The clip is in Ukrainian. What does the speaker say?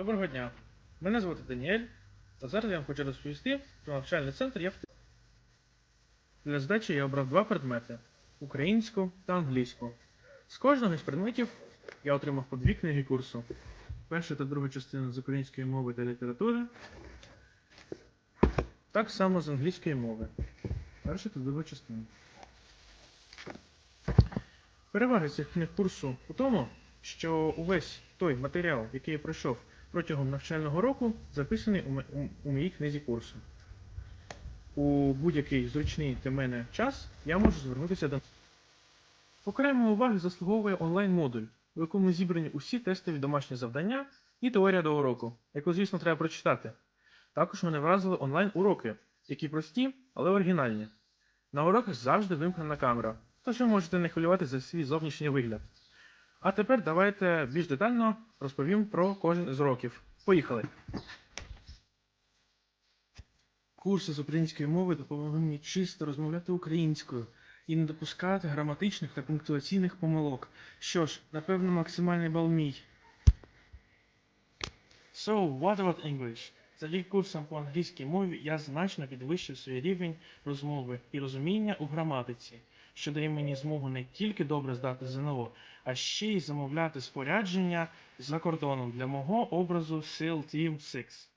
Доброго дня. Мене звати Даніель, та зараз я вам хочу розповісти про навчальний центр я Для здачі я обрав два предмети українську та англійську. З кожного з предметів я отримав по дві книги курсу. Перша та друга частина з української мови та літератури. Так само з англійської мови. Перша та друга частина. Переваги цих книг курсу у тому, що увесь той матеріал, який я пройшов протягом навчального року, записаний у, моїй книзі курсу. У будь-який зручний для мене час я можу звернутися до. Окремої уваги заслуговує онлайн-модуль, у якому зібрані усі тестові домашні завдання і теорія до уроку, яку, звісно, треба прочитати. Також мене вразили онлайн-уроки, які прості, але оригінальні. На уроках завжди вимкнена камера, тож ви можете не хвилювати за свій зовнішній вигляд. А тепер давайте більш детально розповім про кожен із уроків. Поїхали! Курси з української мови допомогли мені чисто розмовляти українською і не допускати граматичних та пунктуаційних помилок. Що ж, напевно, максимальний бал мій. So, what about English? Завдяки курсам по англійській мові я значно підвищив свій рівень розмови і розуміння у граматиці, що дає мені змогу не тільки добре здати ЗНО, а ще й замовляти спорядження за кордоном для мого образу SEAL Team 6.